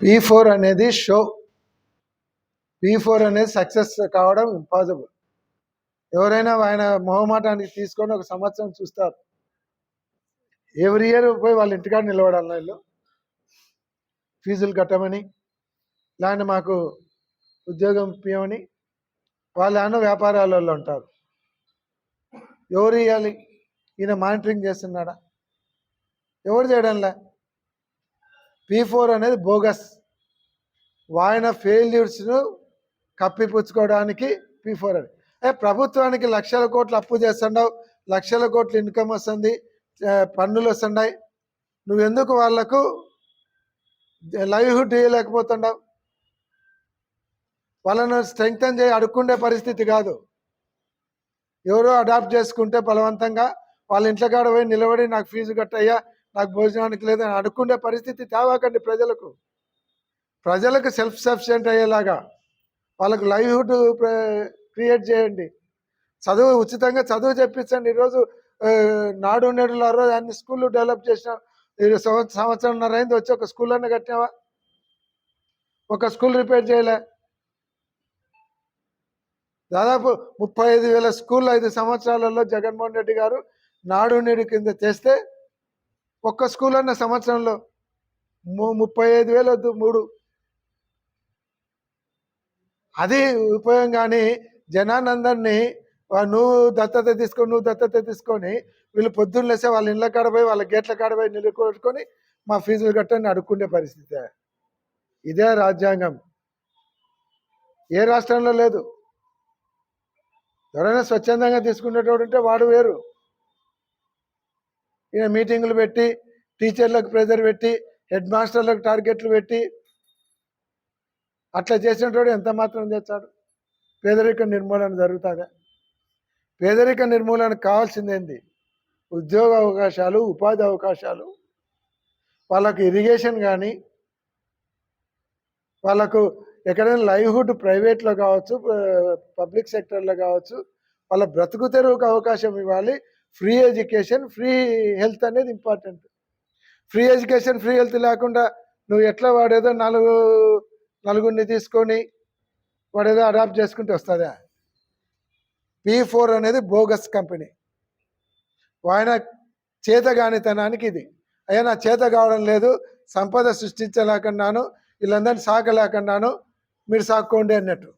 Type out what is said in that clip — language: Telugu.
పీ ఫోర్ అనేది షో పీ ఫోర్ అనేది సక్సెస్ కావడం ఇంపాసిబుల్ ఎవరైనా ఆయన మొహమాటానికి తీసుకొని ఒక సంవత్సరం చూస్తారు. ఎవ్రీ ఇయర్ పోయి వాళ్ళ ఇంటికాడ నిలబడాలి వీళ్ళు. ఫీజులు కట్టమని లేదంటే మాకు ఉద్యోగం ఇప్పించమని వాళ్ళు అన్న వ్యాపారాలలో ఉంటారు. ఎవరు ఇవ్వాలి ఈయన మానిటరింగ్ చేస్తున్నాడా? ఎవరు చేయడంలే? పీ ఫోర్ అనేది బోగస్. ఆయన ఫెయిల్యూర్స్ను కప్పిపుచ్చుకోవడానికి పీ ఫోర్ అని. అదే ప్రభుత్వానికి లక్షల కోట్లు అప్పు చేస్తుండవు లక్షల కోట్లు ఇన్కమ్ వస్తుంది పన్నులు వస్తున్నాయి. నువ్వెందుకు వాళ్ళకు లైవ్హుడ్ చేయలేకపోతున్నావు వాళ్ళను స్ట్రెంగ్తన్ చేయి అడుక్కుండే పరిస్థితి కాదు. ఎవరో అడాప్ట్ చేసుకుంటే బలవంతంగా వాళ్ళ ఇంట్లో కాడ పోయి నిలబడి నాకు ఫీజు కట్టయ్యా నాకు భోజనానికి లేదని అడుక్కుండే పరిస్థితి తేవాకండి ప్రజలకు. ప్రజలకు సెల్ఫ్ సఫిషియెంట్ అయ్యేలాగా వాళ్ళకు లైవ్హుడ్ క్రియేట్ చేయండి. చదువు ఉచితంగా చదువు చెప్పించండి. ఈరోజు నాడు నేడులో ఆ రోజు అన్ని స్కూళ్ళు డెవలప్ చేసిన సంవత్సరం సంవత్సరంన్నర అయింది వచ్చి ఒక స్కూల్ అన్న కట్టినావా? ఒక స్కూల్ రిపేర్ చేయలే. దాదాపు ముప్పై ఐదు వేల స్కూల్ ఐదు సంవత్సరాలలో జగన్మోహన్ రెడ్డి గారు నాడు నేడు కింద చేస్తే ఒక్క స్కూల్ అన్న సంవత్సరంలో ము- ముప్పై ఐదు వేలు వద్దు మూడు. అది ఉపయోగం కానీ జనానందరినీ నువ్వు దత్తత తీసుకొని నువ్వు దత్తత తీసుకొని వీళ్ళు పొద్దున్న లేస్తే వాళ్ళ ఇళ్ళ కాడ పోయి వాళ్ళ గేట్ల కాడ పోయి నిలుకొట్టుకొని మా ఫీజులు కట్టని అడుక్కుండే పరిస్థితి. ఇదే రాజ్యాంగం. ఏ రాష్ట్రంలో లేదు. ఎవరైనా స్వచ్ఛందంగా తీసుకునేటోడు ఉంటే వాడు వేరు. ఈయన మీటింగులు పెట్టి టీచర్లకు ప్రెజర్ పెట్టి హెడ్ మాస్టర్లకు టార్గెట్లు పెట్టి అట్లా చేసినటువంటి ఎంత మాత్రం చేస్తాడు? పేదరిక నిర్మూలన జరుగుతుందా? పేదరిక నిర్మూలన కావాల్సిందేంది? ఉద్యోగ అవకాశాలు ఉపాధి అవకాశాలు వాళ్ళకు ఇరిగేషన్ కానీ వాళ్ళకు ఎక్కడైనా లైవ్హుడ్ ప్రైవేట్లో కావచ్చు పబ్లిక్ సెక్టర్లో కావచ్చు వాళ్ళ బ్రతుకు తెరువుకు అవకాశం ఇవ్వాలి ఫ్రీ ఎడ్యుకేషన్ ఫ్రీ హెల్త్ అనేది important free education free health లేకుండా నువ్వు ఎట్లా వాడేదో నాలుగు నలుగురిని తీసుకొని వాడేదో అడాప్ట్ చేసుకుంటే వస్తుందా? పీ ఫోర్ అనేది బోగస్ కంపెనీ ఆయన చేతగానితనానికి ఇది. అయ్యా నా చేత కావడం లేదు సంపద సృష్టించలేకున్నాను వీళ్ళందరినీ సాకలేకున్నాను మీరు సాక్కోండి అన్నట్టు.